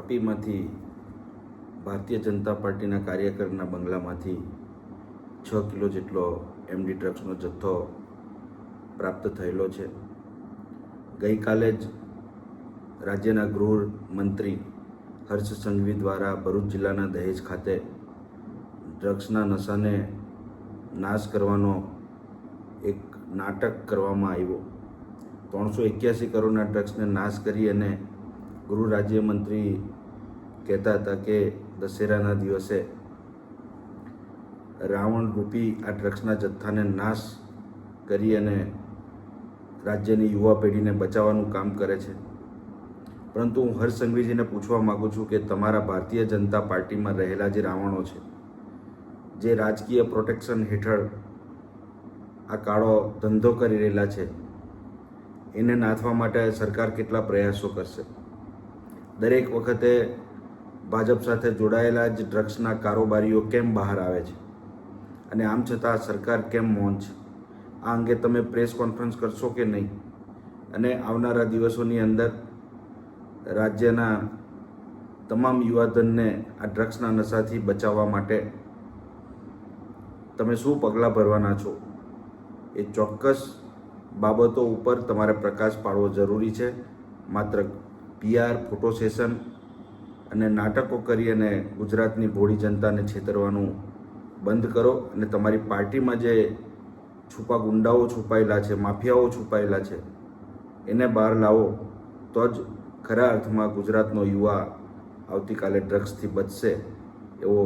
વાપીમાંથી ભારતીય જનતા પાર્ટીના કાર્યકરના બંગલામાંથી છ કિલો જેટલો એમડી ડ્રગ્સનો જથ્થો પ્રાપ્ત થયેલો છે. ગઈકાલે જ રાજ્યના ગૃહ મંત્રી હર્ષ સંઘવી દ્વારા ભરૂચ જિલ્લાના દહેજ ખાતે ડ્રગ્સના નશાને નાશ કરવાનો એક નાટક કરવામાં આવ્યો. ત્રણસો એક્યાસી કરોડના ડ્રગ્સને નાશ કરી અને ગૃહ રાજ્યમંત્રી કહેતા હતા કે દશેરાના દિવસે રાવણ રૂપી આ ડ્રગ્સના જથ્થાને નાશ કરી અને રાજ્યની યુવા પેઢીને બચાવવાનું કામ કરે છે. પરંતુ હું હર્ષ સંઘવીજીને પૂછવા માગું છું કે તમારા ભારતીય જનતા પાર્ટીમાં રહેલા જે રાવણો છે, જે રાજકીય પ્રોટેક્શન હેઠળ આ કાળો ધંધો કરી રહેલા છે, એને નાથવા માટે સરકાર કેટલા પ્રયાસો કરશે? દરેક વખતે ભાજપ સાથે જોડાયેલા જ ડ્રગ્સના કારોબારીઓ કેમ બહાર આવે છે? અને આમ છતાં સરકાર કેમ મૌન છે? આ અંગે તમે પ્રેસ કોન્ફરન્સ કરશો કે નહીં? અને આવનારા દિવસોની અંદર રાજ્યના તમામ યુવાધનને આ ડ્રગ્સના નશાથી બચાવવા માટે તમે શું પગલાં ભરવાના છો? એ ચોક્કસ બાબતો ઉપર તમારે પ્રકાશ પાડવો જરૂરી છે. માત્ર પીઆર ફોટો સેશન અને નાટકો કરી અને ગુજરાતની ભોળી જનતાને છેતરવાનું બંધ કરો અને તમારી પાર્ટીમાં જે છુપા ગુંડાઓ છુપાયેલા છે, માફિયાઓ છુપાયેલા છે, એને બહાર લાવો, તો જ ખરા અર્થમાં ગુજરાતનો યુવા આવતીકાલે ડ્રગ્સથી બચશે એવો